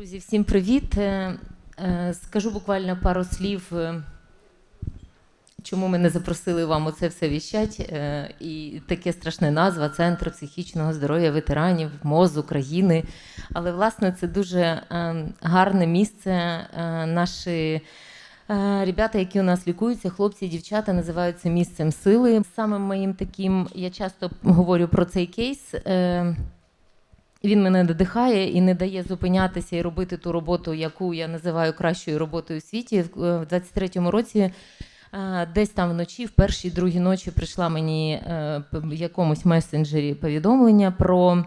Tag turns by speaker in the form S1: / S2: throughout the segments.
S1: Друзі, всім привіт. Е, е, Скажу буквально пару слів, е, чому мене запросили вам оце все віщать. І таке страшне назва Центр психічного здоров'я ветеранів МОЗ України. Але власне це дуже гарне місце. Наші ребята, які у нас лікуються, хлопці і дівчата, називають це місцем сили. Самим моїм таким, я часто говорю про цей кейс. Е, він мене надихає і не дає зупинятися і робити ту роботу, яку я називаю кращою роботою у світі. В е, в 23-му році е, десь там вночі, в першій другій ночі, прийшла мені е, в якомусь месенджері повідомлення про.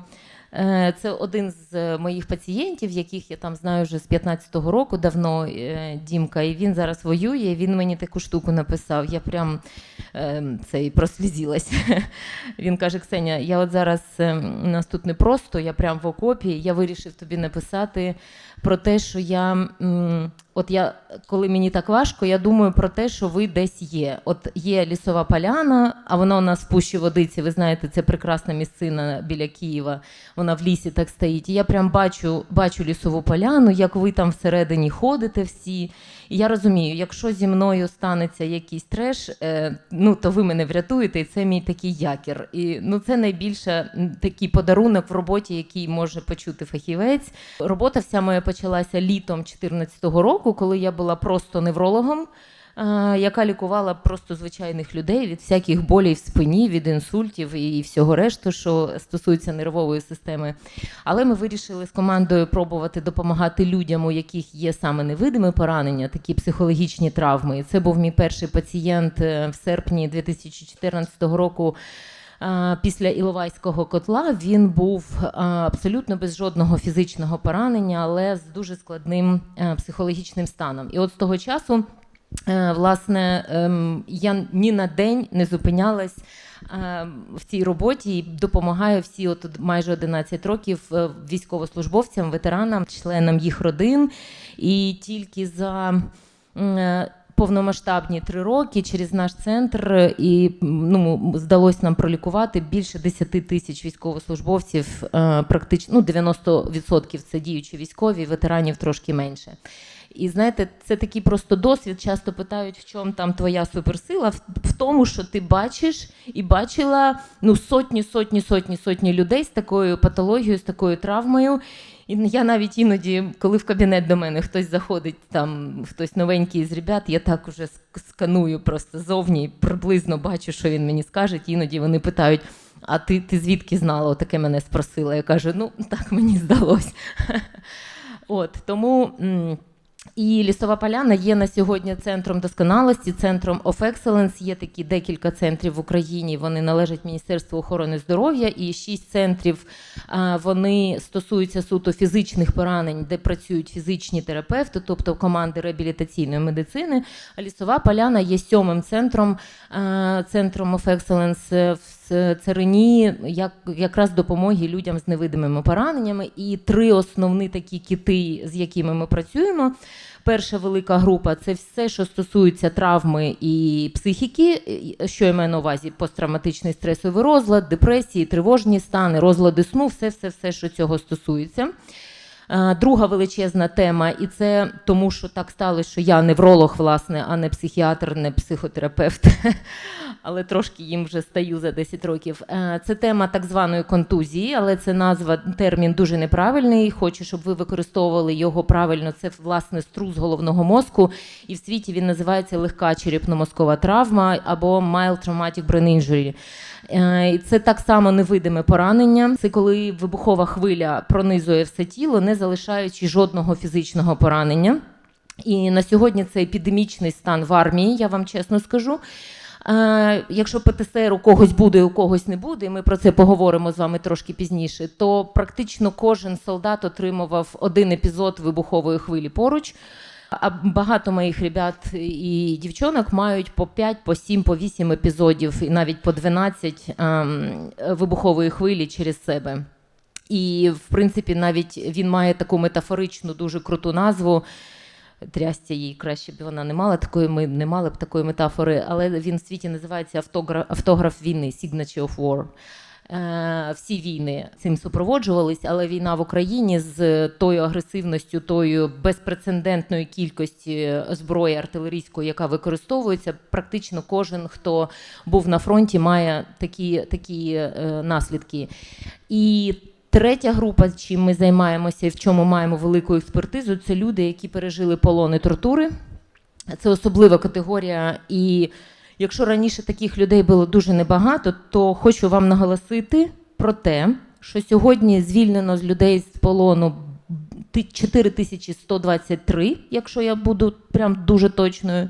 S1: Е, Це один з е, моїх пацієнтів, яких я там знаю вже з 15-го року давно, е, Дімка, і він зараз воює. Він мені таку штуку написав. Я прям е, це прослізілась. Він каже: Ксеня, я от зараз е, у нас тут не просто, я прям в окопі. Я вирішив тобі написати про те, що я. От я, коли мені так важко, я думаю про те, що ви десь є. От є лісова поляна, а вона у нас в пущі водиці. Ви знаєте, це прекрасна місцина біля Києва. Вона в лісі так стоїть. І я прям бачу, бачу лісову поляну, як ви там всередині ходите всі. І я розумію, якщо зі мною станеться якийсь треш, е, ну то ви мене врятуєте, і це мій такий якір. І ну це найбільше такий подарунок в роботі, який може почути фахівець. Робота вся моя почалася літом 2014 року, коли я була просто неврологом. Е, Яка лікувала просто звичайних людей від всяких болей в спині, від інсультів і всього решту, що стосується нервової системи. Але ми вирішили з командою пробувати допомагати людям, у яких є саме невидиме поранення, такі психологічні травми. І це був мій перший пацієнт е, в серпні 2014 року. Після Іловайського котла він був абсолютно без жодного фізичного поранення, але з дуже складним е, психологічним станом. І от з того часу, е, власне, ем, я ні на день не зупинялась е, в цій роботі і допомагаю всі, от майже 11 років е, військовослужбовцям, ветеранам, членам їх родин. І тільки за е, повномасштабні три роки через наш центр і ну, здалося нам пролікувати більше 10 тисяч військовослужбовців, е, практично ну, 90% це діючі військові, ветеранів трошки менше. І знаєте, це такий просто досвід. Часто питають, в чому там твоя суперсила, в, тому, що ти бачиш і бачила ну, сотні, сотні, сотні, сотні людей з такою патологією, з такою травмою. І я навіть іноді, коли в кабінет до мене хтось заходить, там хтось новенький з ребят, я так уже сканую просто зовні, приблизно бачу, що він мені скаже. Іноді вони питають: а ти, ти звідки знала? Отаке мене спросила. Я кажу, ну так мені здалося. От тому. І лісова поляна є на сьогодні центром досконалості, центром of excellence. Є такі декілька центрів в Україні. Вони належать Міністерству охорони здоров'я. І шість центрів вони стосуються суто фізичних поранень, де працюють фізичні терапевти, тобто команди реабілітаційної медицини. А лісова поляна є сьомим центром, центром of excellence в царині, як якраз допомоги людям з невидимими пораненнями. І три основні такі кити, з якими ми працюємо. Перша велика група це все, що стосується травми і психіки, що я маю на увазі посттравматичний стресовий розлад, депресії, тривожні стани, розлади сну, все, все, все, що цього стосується. Е, Друга величезна тема, і це тому, що так сталося, що я невролог, власне, а не психіатр, не психотерапевт, але трошки їм вже стаю за 10 років. Е, Це тема так званої контузії, але це назва, термін дуже неправильний. Хочу, щоб ви використовували його правильно. Це власне струс головного мозку, і в світі він називається легка черепно-мозкова травма або mild traumatic brain injury. Е, Це так само невидиме поранення. Це коли вибухова хвиля пронизує все тіло, не залишаючи жодного фізичного поранення. І на сьогодні це епідемічний стан в армії, я вам чесно скажу. Е, якщо ПТСР у когось буде, у когось не буде, і ми про це поговоримо з вами трошки пізніше, то практично кожен солдат отримував один епізод вибухової хвилі поруч. А багато моїх ребят і дівчонок мають по 5, по 7, по 8 епізодів, і навіть по 12 ем, вибухової хвилі через себе. І, в принципі, навіть він має таку метафоричну, дуже круту назву. Трясця їй краще б вона не мала такої, ми не мали б такої метафори, але він в світі називається автограф, автограф війни, Signature of War. Е, Всі війни цим супроводжувались, але війна в Україні з тою агресивністю, тою безпрецедентною кількості зброї артилерійської, яка використовується, практично кожен, хто був на фронті, має такі, такі е, наслідки. І третя група, чим ми займаємося і в чому маємо велику експертизу, це люди, які пережили полони тортури. Це особлива категорія. І якщо раніше таких людей було дуже небагато, то хочу вам наголосити про те, що сьогодні звільнено з людей з полону 4123, якщо я буду прям дуже точною.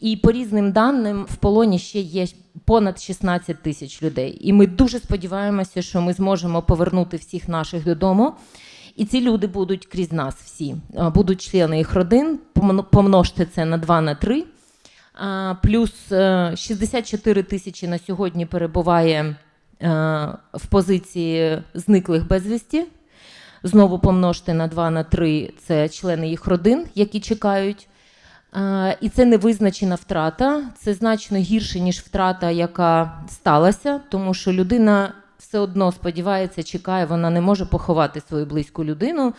S1: І по різним даним в полоні ще є понад 16 тисяч людей. І ми дуже сподіваємося, що ми зможемо повернути всіх наших додому. І ці люди будуть крізь нас всі, будуть члени їх родин. Помно- Помножте це на 2 на 3. А, Плюс е, 64 тисячі на сьогодні перебуває е, в позиції зниклих безвісті. Знову помножте на 2 на 3 це члени їх родин, які чекають. І це невизначена втрата. Це значно гірше, ніж втрата, яка сталася, тому що людина все одно сподівається, чекає, вона не може поховати свою близьку людину.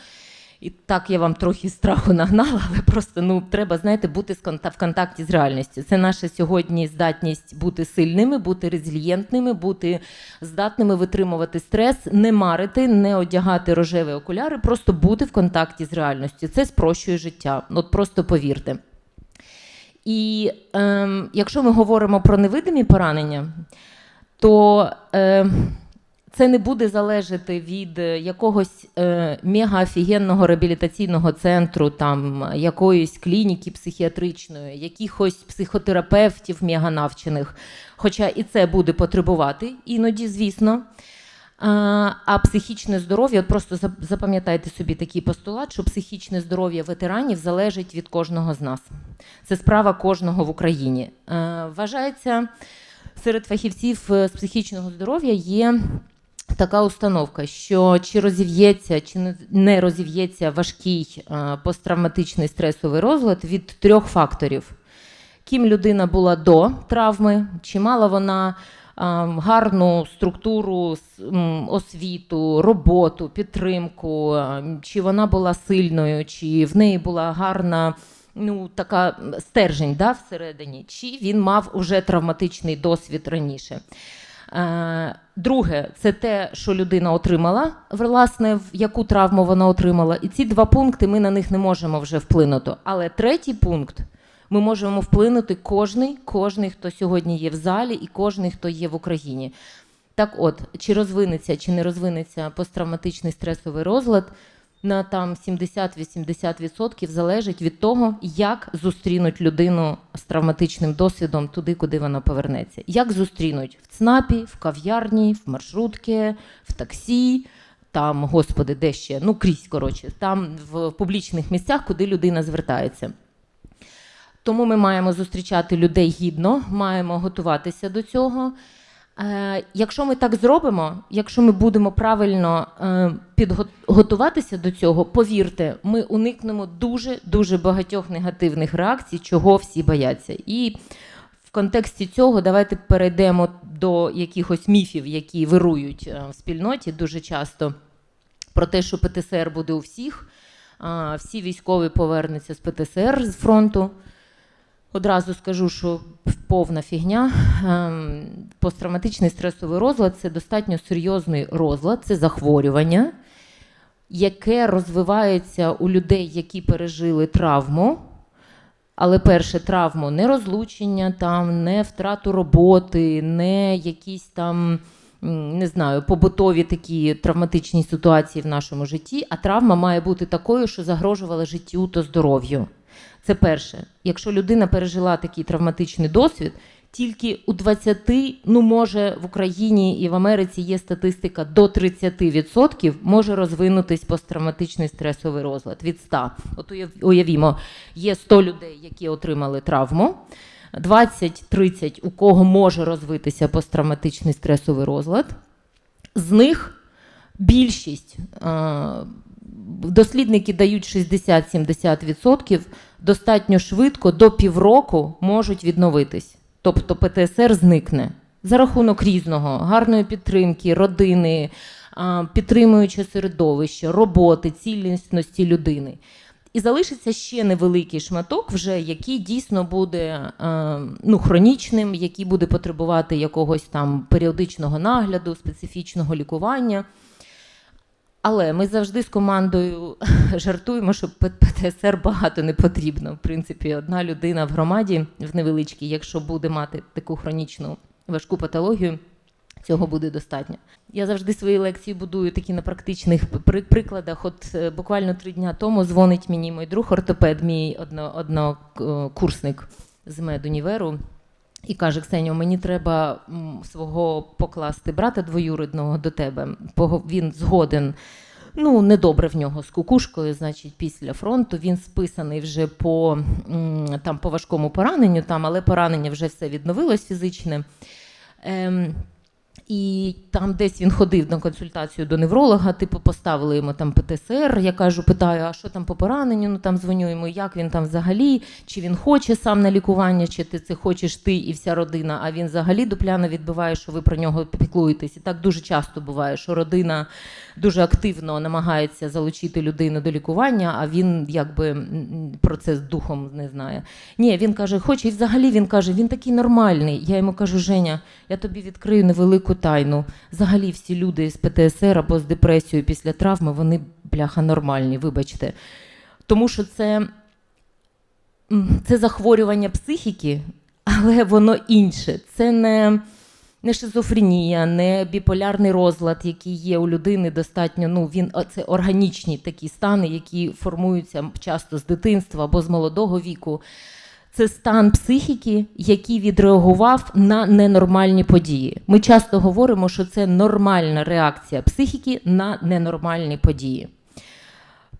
S1: І так я вам трохи страху нагнала, але просто ну треба знаєте, бути в контакті з реальністю. Це наша сьогодні здатність бути сильними, бути резильєнтними, бути здатними витримувати стрес, не марити, не одягати рожеві окуляри, просто бути в контакті з реальністю. Це спрощує життя. От просто повірте. І ем, якщо ми говоримо про невидимі поранення, то е, це не буде залежати від е, якогось е, мегаофігенного реабілітаційного центру, там якоїсь клініки психіатричної, якихось психотерапевтів меганавчених. Хоча і це буде потребувати іноді, звісно. А, психічне здоров'я, от просто запам'ятайте собі такий постулат, що психічне здоров'я ветеранів залежить від кожного з нас. Це справа кожного в Україні. Е, вважається, серед фахівців е, з психічного здоров'я є така установка, що чи розів'ється, чи не- розів'ється важкий е, посттравматичний стресовий розлад від трьох факторів. Ким людина була до травми, чи мала вона гарну структуру, освіту, роботу, підтримку, чи вона була сильною, чи в неї була гарна ну, така стержень да, всередині, чи він мав уже травматичний досвід раніше. Е, Друге, це те, що людина отримала, власне, яку травму вона отримала. І ці два пункти ми на них не можемо вже вплинути. Але третій пункт ми можемо вплинути кожний, кожний, хто сьогодні є в залі, і кожний, хто є в Україні. Так от, чи розвинеться, чи не розвинеться посттравматичний стресовий розлад, на там 70-80% залежить від того, як зустрінуть людину з травматичним досвідом туди, куди вона повернеться. Як зустрінуть в ЦНАПі, в кав'ярні, в маршрутці, в таксі, там, господи, де ще, ну крізь, коротше, там в публічних місцях, куди людина звертається. Тому ми маємо зустрічати людей гідно, маємо готуватися до цього. Е, якщо ми так зробимо, якщо ми будемо правильно е, підготуватися до цього, повірте, ми уникнемо дуже дуже багатьох негативних реакцій, чого всі бояться. І в контексті цього давайте перейдемо до якихось міфів, які вирують е, в спільноті дуже часто про те, що ПТСР буде у всіх. Всі військові повернуться з ПТСР з фронту. Одразу скажу, що повна фігня. Ем, Посттравматичний стресовий розлад це достатньо серйозний розлад, це захворювання, яке розвивається у людей, які пережили травму. Але перше травму не розлучення, там, не втрату роботи, не якісь там, не знаю, побутові такі травматичні ситуації в нашому житті, а травма має бути такою, що загрожувала життю та здоров'ю. Це перше. Якщо людина пережила такий травматичний досвід, тільки у 20, ну може в Україні і в Америці є статистика до 30% може розвинутись посттравматичний стресовий розлад від 100. От уявімо, є 100 людей, які отримали травму. 20-30, у кого може розвитися посттравматичний стресовий розлад. З них більшість е, дослідники дають 60-70% достатньо швидко до півроку можуть відновитись. Тобто ПТСР зникне. за рахунок різного, гарної підтримки, родини, а, підтримуючого середовища, роботи, цілісності людини. І залишиться ще невеликий шматок, вже який дійсно буде ну, хронічним, який буде потребувати якогось там періодичного нагляду, специфічного лікування. Але ми завжди з командою жартуємо, що ПТСР багато не потрібно. В принципі, одна людина в громаді в невеличкій, якщо буде мати таку хронічну важку патологію, цього буде достатньо. Я завжди свої лекції будую такі на практичних прикладах. От е, буквально три дня тому дзвонить мені мій друг ортопед, мій одно, однокурсник з медуніверу, і каже: Ксеню, мені треба свого покласти брата двоюрідного до тебе. Він згоден. Ну, недобре в нього з кукушкою, значить, після фронту. Він списаний вже по, там, по важкому пораненню, там, але поранення вже все відновилось фізичне. Ем, і там десь він ходив на консультацію до невролога, типу, поставили йому там ПТСР. Я кажу, питаю, а що там по пораненню? Ну там дзвоню йому, як він там взагалі, чи він хоче сам на лікування, чи ти це хочеш ти і вся родина. А він взагалі дупляно відбиває, що ви про нього піклуєтесь. І так дуже часто буває, що родина дуже активно намагається залучити людину до лікування, а він якби про це з духом не знає. Ні, він каже, хоче, і взагалі він каже, він такий нормальний. Я йому кажу, Женя, я тобі відкрию невелику тайну. Взагалі всі люди з ПТСР або з депресією після травми, вони бляха нормальні, вибачте. Тому що це, це захворювання психіки, але воно інше. Це не, не шизофренія, не біполярний розлад, який є у людини достатньо. Ну, він, це органічні такі стани, які формуються часто з дитинства або з молодого віку. Це стан психіки, який відреагував на ненормальні події. Ми часто говоримо, що це нормальна реакція психіки на ненормальні події.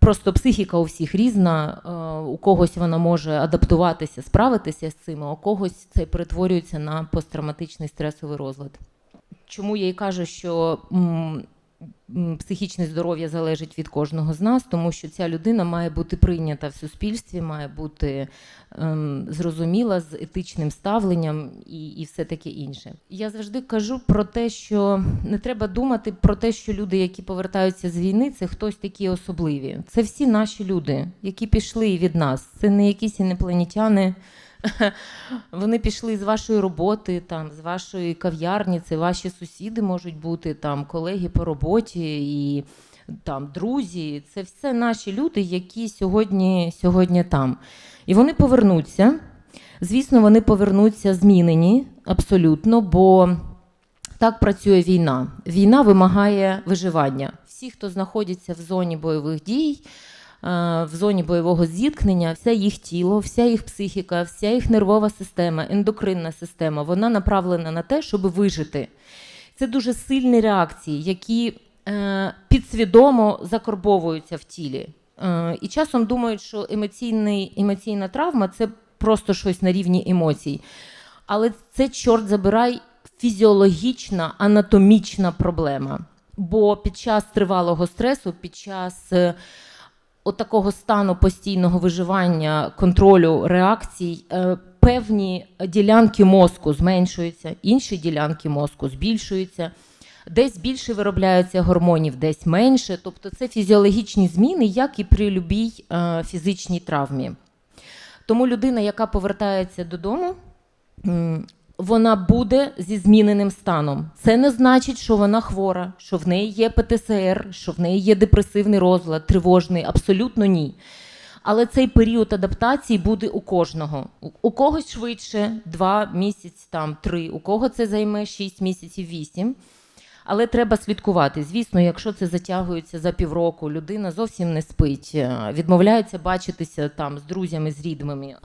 S1: Просто психіка у всіх різна, е, у когось вона може адаптуватися, справитися з цим, а у когось це перетворюється на посттравматичний стресовий розлад. Чому я й кажу, що психічне здоров'я залежить від кожного з нас, тому що ця людина має бути прийнята в суспільстві, має бути ем, зрозуміла з етичним ставленням і, і все таке інше. Я завжди кажу про те, що не треба думати про те, що люди, які повертаються з війни, це хтось такі особливі. Це всі наші люди, які пішли від нас. Це не якісь інопланетяни. Вони пішли з вашої роботи, там, з вашої кав'ярні, це ваші сусіди можуть бути, там, колеги по роботі і там, друзі. Це все наші люди, які сьогодні, сьогодні там. І вони повернуться. Звісно, вони повернуться змінені абсолютно, бо так працює війна. Війна вимагає виживання. Всі, хто знаходяться в зоні бойових дій, в зоні бойового зіткнення, все їх тіло, вся їх психіка, вся їх нервова система, ендокринна система, вона направлена на те, щоб вижити. Це дуже сильні реакції, які е, підсвідомо закорбовуються в тілі. Е, і часом думають, що емоційний, емоційна травма це просто щось на рівні емоцій. Але це, чорт забирай, фізіологічна, анатомічна проблема. Бо під час тривалого стресу, під час е, от такого стану постійного виживання, контролю реакцій, е, певні ділянки мозку зменшуються, інші ділянки мозку збільшуються. Десь більше виробляється гормонів, десь менше. Тобто це фізіологічні зміни, як і при любій е, фізичній травмі. Тому людина, яка повертається додому, вона буде зі зміненим станом. Це не значить, що вона хвора, що в неї є ПТСР, що в неї є депресивний розлад, тривожний. Абсолютно ні. Але цей період адаптації буде у кожного. У- когось швидше, два місяці, там три, у кого це займе 6 місяців, 8. Але треба слідкувати. Звісно, якщо це затягується за півроку, людина зовсім не спить, е, відмовляється бачитися там з друзями, з рідними,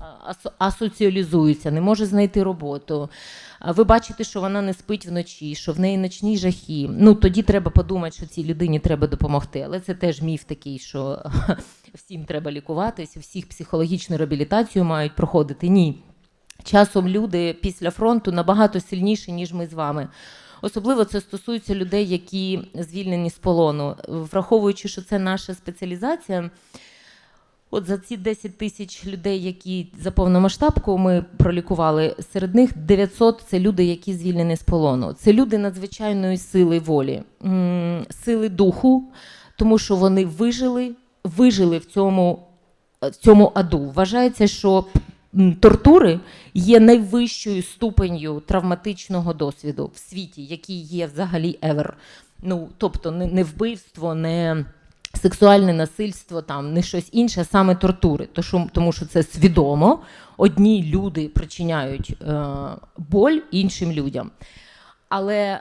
S1: асоціалізується, не може знайти роботу. Ви бачите, що вона не спить вночі, що в неї ночні жахи. Ну тоді треба подумати, що цій людині треба допомогти. Але це теж міф такий, що всім треба лікуватися, всіх психологічну реабілітацію мають проходити. Ні. Часом люди після фронту набагато сильніші, ніж ми з вами. Особливо це стосується людей, які звільнені з полону. Враховуючи, що це наша спеціалізація, От за ці 10 тисяч людей, які за повномасштабку ми пролікували, серед них 900 – це люди, які звільнені з полону. Це люди надзвичайної сили волі, сили духу, тому що вони вижили, вижили в цьому, в цьому аду. Вважається, що тортури є найвищою ступенью травматичного досвіду в світі, який є взагалі ever. Ну, тобто не, вбивство, не сексуальне насильство, там не щось інше, саме тортури. Тому що це свідомо. Одні люди причиняють е, боль іншим людям. Але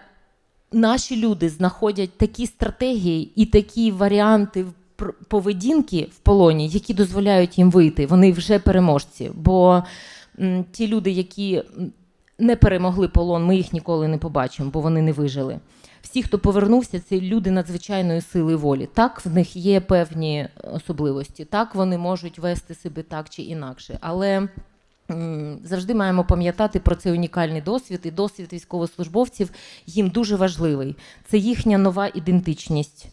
S1: наші люди знаходять такі стратегії і такі варіанти поведінки в полоні, які дозволяють їм вийти. Вони вже переможці. Бо ті люди, які не перемогли полон, ми їх ніколи не побачимо, бо вони не вижили. Всі, хто повернувся, це люди надзвичайної сили волі. Так, в них є певні особливості, так вони можуть вести себе так чи інакше. Але завжди маємо пам'ятати про цей унікальний досвід, і досвід військовослужбовців їм дуже важливий. Це їхня нова ідентичність.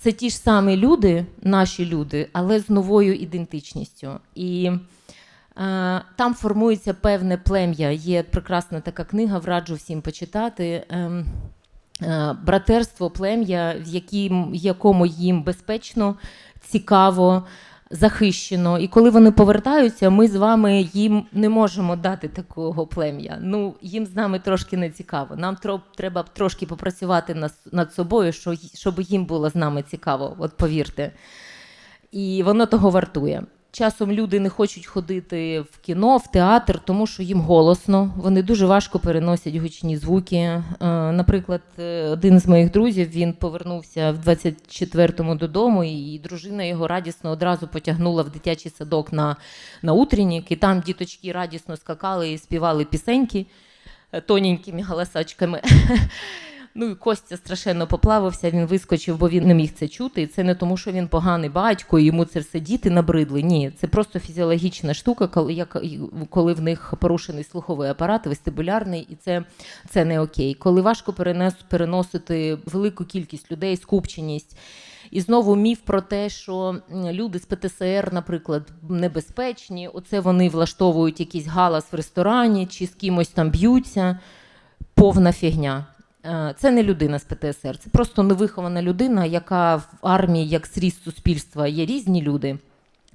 S1: Це ті ж самі люди, наші люди, але з новою ідентичністю. І е, там формується певне плем'я. Є прекрасна така книга, враджу всім почитати. ем, е, Братерство, плем'я, в якому їм безпечно, цікаво, захищено. І коли вони повертаються, ми з вами їм не можемо дати такого плем'я. Ну, їм з нами трошки не цікаво. Нам треба трошки попрацювати над, собою, що, щоб їм було з нами цікаво, от повірте. І воно того вартує. Часом люди не хочуть ходити в кіно, в театр, тому що їм голосно. Вони дуже важко переносять гучні звуки. Е, Наприклад, е, один з моїх друзів він повернувся в 24-му додому, і дружина його радісно одразу потягнула в дитячий садок на, на утреннік, і там діточки радісно скакали і співали пісеньки е, тоненькими голосочками. Ну і Костя страшенно поплавився, він вискочив, бо він не міг це чути. І це не тому, що він поганий батько, і йому це все діти набридли. Ні, це просто фізіологічна штука, коли, як, коли в них порушений слуховий апарат, вестибулярний, і це, це не окей. Коли важко перенес, переносити велику кількість людей, скупченість. І знову міф про те, що люди з ПТСР, наприклад, небезпечні. Оце вони влаштовують якийсь галас в ресторані чи з кимось там б'ються. Повна фігня. Е, Це не людина з ПТСР, це просто невихована людина, яка в армії, як зріст суспільства, є різні люди.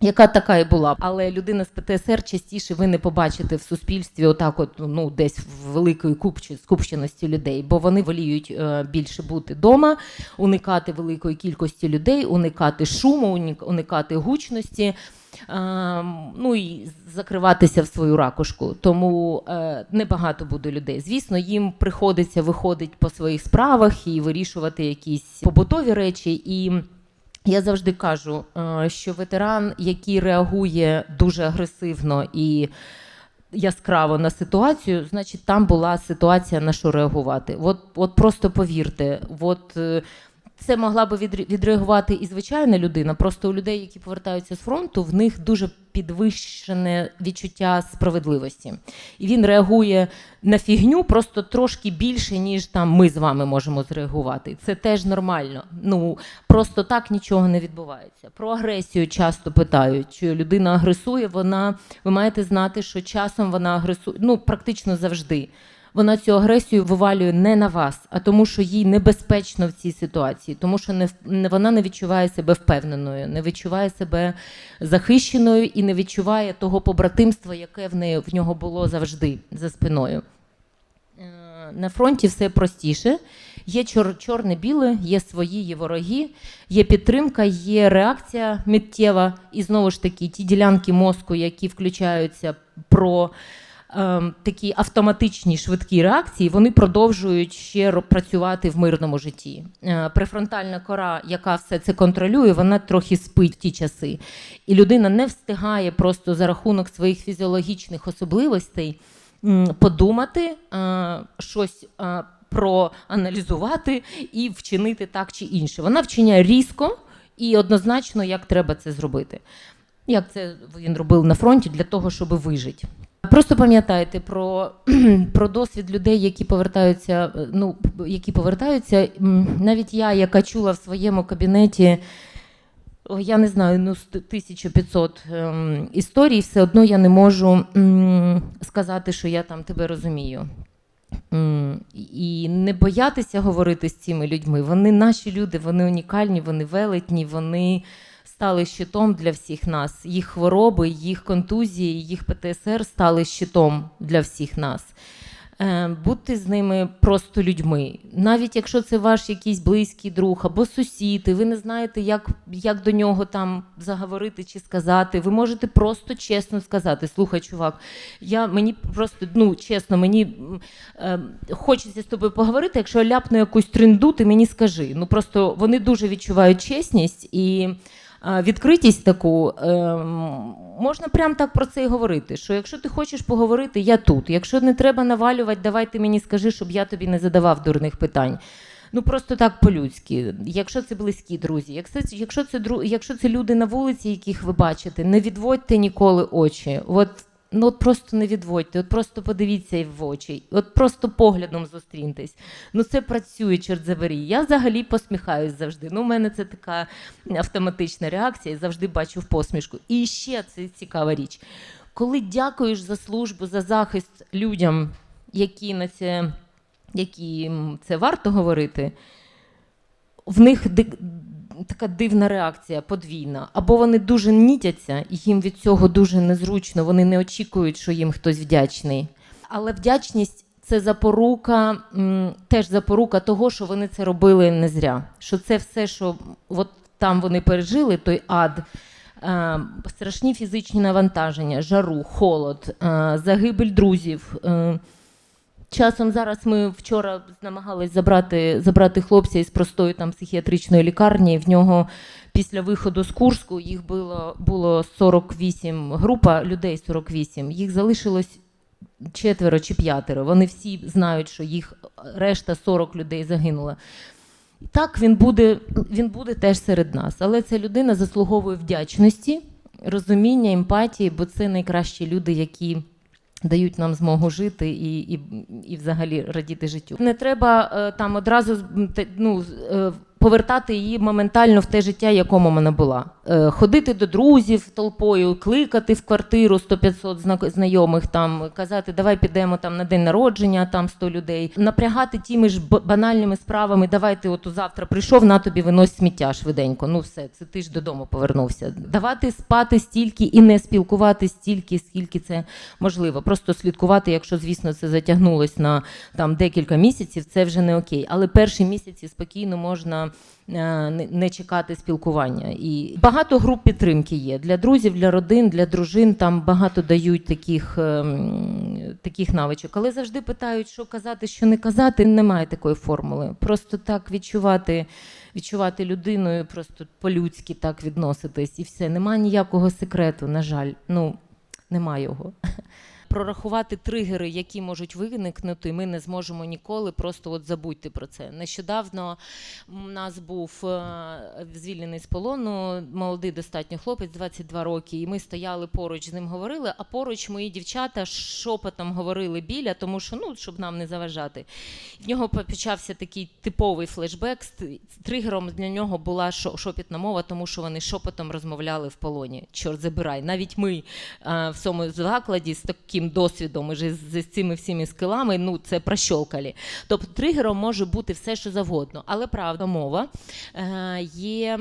S1: Яка така і була, але людина з ПТСР частіше ви не побачите в суспільстві, отак, от ну десь в великої купчі скупченості людей, бо вони воліють е, більше бути вдома, уникати великої кількості людей, уникати шуму, уникати гучності. Е, Ну і закриватися в свою ракушку. Тому е, небагато буде людей. Звісно, їм приходиться виходити по своїх справах і вирішувати якісь побутові речі. І я завжди кажу, е, що ветеран, який реагує дуже агресивно і яскраво на ситуацію, значить там була ситуація на що реагувати. От, от просто повірте, от. Це могла би відреагувати і звичайна людина. Просто у людей, які повертаються з фронту, в них дуже підвищене відчуття справедливості. І він реагує на фігню просто трошки більше, ніж там ми з вами можемо зреагувати. Це теж нормально. Ну просто так нічого не відбувається. Про агресію часто питають, чи людина агресує. Вона ви маєте знати, що часом вона агресує, ну практично завжди. Вона цю агресію вивалює не на вас, а тому, що їй небезпечно в цій ситуації, тому що не, вона не відчуває себе впевненою, не відчуває себе захищеною і не відчуває того побратимства, яке в неї в нього було завжди за спиною. Е, На фронті все простіше. Є чор, чорне-біле, є свої, є вороги, є підтримка, є реакція миттєва, і знову ж таки ті ділянки мозку, які включаються про такі автоматичні швидкі реакції, вони продовжують ще працювати в мирному житті. Е, префронтальна кора, яка все це контролює, вона трохи спить в ті часи. І людина не встигає просто за рахунок своїх фізіологічних особливостей подумати, е, щось е, проаналізувати і вчинити так чи інше. Вона вчиняє різко і однозначно, як треба це зробити. Як це він робив на фронті для того, щоб вижити. Просто пам'ятайте про, про досвід людей, які повертаються. е, Ну, які повертаються. Навіть я, яка чула в своєму кабінеті я не знаю, ну, 1500 ем, історій, все одно я не можу м, сказати, що я там тебе розумію. М, І не боятися говорити з цими людьми. Вони наші люди, вони унікальні, вони велетні, вони стали щитом для всіх нас. Їх хвороби, їх контузії, їх ПТСР стали щитом для всіх нас. Е, Будьте з ними просто людьми. Навіть якщо це ваш якийсь близький друг або сусід, і ви не знаєте, як, як до нього там заговорити чи сказати, ви можете просто чесно сказати: слухай, чувак, я мені просто ну чесно, мені е, хочеться з тобою поговорити. Якщо я ляпну якусь тренду, ти мені скажи. Ну просто вони дуже відчувають чесність і. Відкритість таку ем, можна прямо так про це і говорити. Що якщо ти хочеш поговорити, я тут. Якщо не треба навалювати, давай ти мені скажи, щоб я тобі не задавав дурних питань. Ну просто так по-людськи. Якщо це близькі друзі, якщо це, якщо це якщо це люди на вулиці, яких ви бачите, не відводьте ніколи очі. От ну от просто не відводьте, от просто подивіться в очі, от просто поглядом зустріньтесь. Ну це працює, чорт забері. Я взагалі посміхаюсь завжди. Ну, у мене це така автоматична реакція, я завжди бачу в посмішку. І ще це цікава річ. Коли дякуєш за службу, за захист людям, які на це, яким це варто говорити, в них така дивна реакція, подвійна. Або вони дуже нітяться, і їм від цього дуже незручно, вони не очікують, що їм хтось вдячний. Але вдячність це запорука, теж запорука того, що вони це робили не зря. Що це все, що от там вони пережили, той ад. е, Страшні фізичні навантаження, жару, холод, е, загибель друзів, е, Часом зараз ми вчора намагались забрати, забрати хлопця із простої там психіатричної лікарні. В нього після виходу з Курску їх було, було 48 група людей 48. Їх залишилось четверо чи п'ятеро. Вони всі знають, що їх решта 40 людей загинула. Так, він буде, він буде теж серед нас, але ця людина заслуговує вдячності, розуміння, емпатії, бо це найкращі люди, які дають нам змогу жити і, і, і взагалі радіти життю. Не треба е, там одразу ну, е, повертати її моментально в те життя, якому вона була. Е, ходити до друзів толпою, кликати в квартиру 100-500 зна- знайомих, там казати, давай підемо там на день народження, там 100 людей, напрягати тими ж банальними справами. Давай ти от завтра прийшов, на тобі винось сміття швиденько. Ну все, це ти ж додому повернувся. Давати спати стільки і не спілкуватися стільки, скільки це можливо. Просто слідкувати, якщо звісно це затягнулось на там декілька місяців, це вже не окей. Але перші місяці спокійно можна не не чекати спілкування. І багато груп підтримки є для друзів, для родин, для дружин. Там багато дають таких, ем, таких навичок. Але завжди питають, що казати, що не казати. Немає такої формули. Просто так відчувати. Відчувати людиною, просто по-людськи так відноситись, і все. Нема ніякого секрету, на жаль. Ну, нема його. Прорахувати тригери, які можуть виникнути, ми не зможемо ніколи. Просто от забудьте про це. Нещодавно у нас був е, звільнений з полону молодий достатньо хлопець, 22 роки, і ми стояли поруч з ним, говорили. А поруч мої дівчата шепотом говорили біля, тому що ну щоб нам не заважати. В нього почався такий типовий флешбек. Тригером для нього була шопітна мова, тому що вони шепотом розмовляли в полоні. Чорт забирай. Навіть ми е, в цьому закладі з таким досвідом і з, цими всіми скилами, ну це прощолкалі. Тобто тригером може бути все, що завгодно. Але правда, мова е, є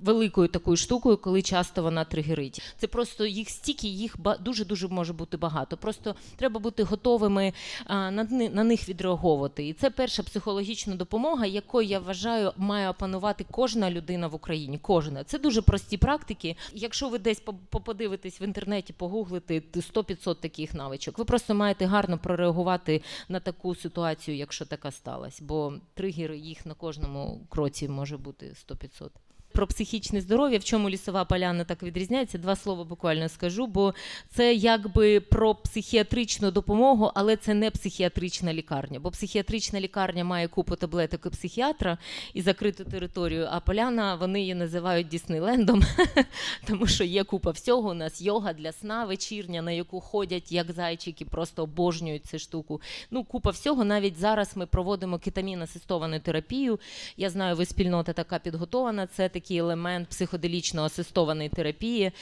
S1: великою такою штукою, коли часто вона тригерить. Це просто їх стільки, їх дуже дуже може бути багато. Просто треба бути готовими а, на, них відреаговувати. І це перша психологічна допомога, якою я вважаю, має опанувати кожна людина в Україні. Кожна. Це дуже прості практики. Якщо ви десь по- по- подивитесь в інтернеті, погуглите 100-500 таких навичок, ви просто маєте гарно прореагувати на таку ситуацію, якщо така сталася. Бо тригер їх на кожному кроці може бути 100-500. Про психічне здоров'я, в чому лісова поляна так відрізняється, два слова буквально скажу, бо це якби про психіатричну допомогу, але це не психіатрична лікарня. Бо психіатрична лікарня має купу таблеток і психіатра і закриту територію. А поляна вони її називають Діснейлендом, тому що є купа всього. У нас йога для сна вечірня, на яку ходять як зайчики, просто обожнюють цю штуку. Ну, купа всього. Навіть зараз ми проводимо кетамін-асистовану терапію. Я знаю, ви спільнота така підготована. Це такі такий елемент психоделічно асистованої терапії.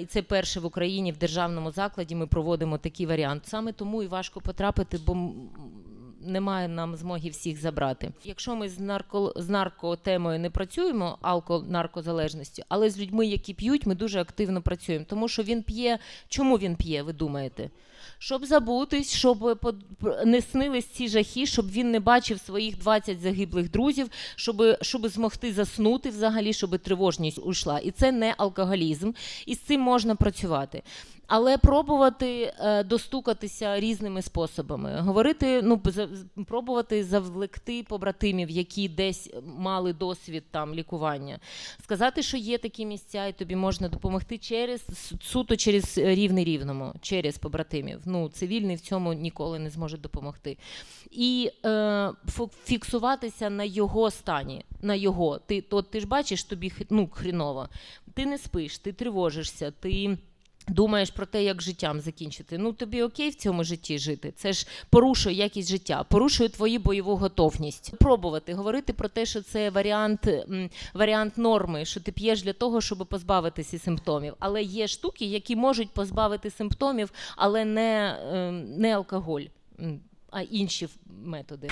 S1: І це перше в Україні в державному закладі. Ми проводимо такий варіант. Саме тому і важко потрапити, бо немає нам змоги всіх забрати. Якщо ми з нарко з наркотемою не працюємо, алко-наркозалежністю, але з людьми, які п'ють, ми дуже активно працюємо. Тому що він п'є. Чому він п'є? Ви думаєте? Щоб забутись, щоб не снились ці жахи, щоб він не бачив своїх 20 загиблих друзів, щоб, щоб змогти заснути взагалі, щоб тривожність ушла. І це не алкоголізм, і з цим можна працювати. Але пробувати е, достукатися різними способами, говорити, ну пробувати завлекти побратимів, які десь мали досвід там лікування, сказати, що є такі місця, і тобі можна допомогти через суто через рівний рівному, через побратимів. Ну цивільний в цьому ніколи не зможе допомогти. І е, фіксуватися на його стані, на його. Ти то ти ж бачиш, тобі ну, хріново. Ти не спиш, ти тривожишся, ти. Думаєш про те, як життям закінчити. Ну тобі окей в цьому житті жити. Це ж порушує якість життя, порушує твою бойову готовність. Пробувати говорити про те, що це варіант, варіант норми, що ти п'єш для того, щоб позбавитися симптомів. Але є штуки, які можуть позбавити симптомів, але не, ем, не алкоголь, а інші методи.